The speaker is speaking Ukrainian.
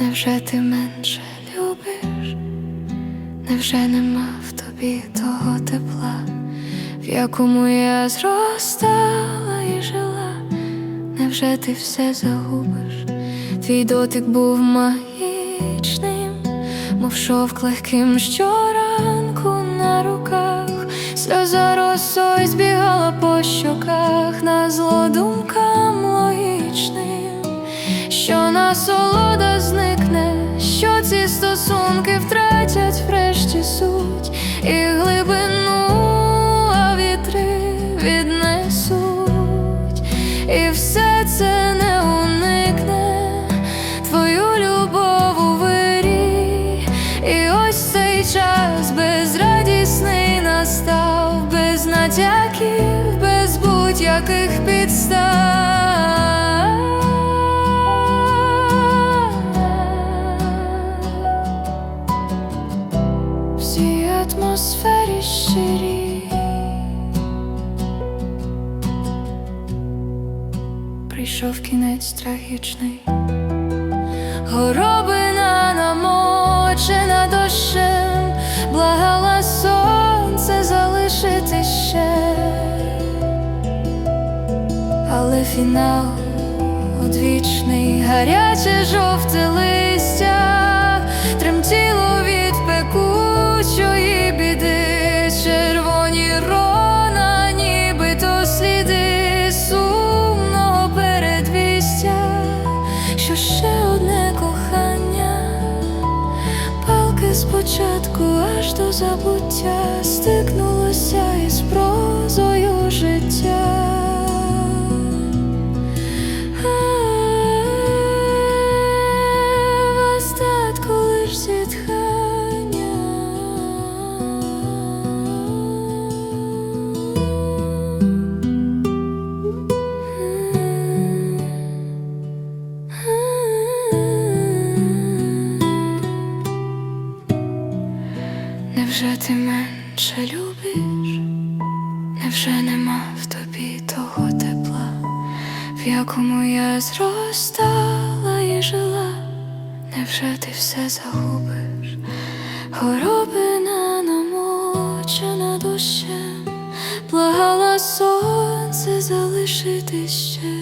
Невже ти менше любиш, невже нема в тобі того тепла, в якому я зростала і жила, невже ти все загубиш? Твій дотик був магічним, мов шовк легким щоранку на руках сльоза росою збігала по щоках, на зло думкам логічним, що насолода зникне, що ці стосунки втратять врешті суть і глибину, а вітри віднесуть, і все це не натяків, без будь-яких підстав. В цій атмосфері щирій прийшов кінець трагічний. Горобина фінал. Одвічний, гаряче жовте листя, тремтіло від пекучої біди, червоні рона, нібито сліди сумного передвістя, що ще одне кохання, палки спочатку аж до забуття. Стикнулося Невже ти менше любиш, невже нема в тобі того тепла, в якому я зростала і жила, невже ти все загубиш, Хоробина намочена дощем, благала сонце залишити ще.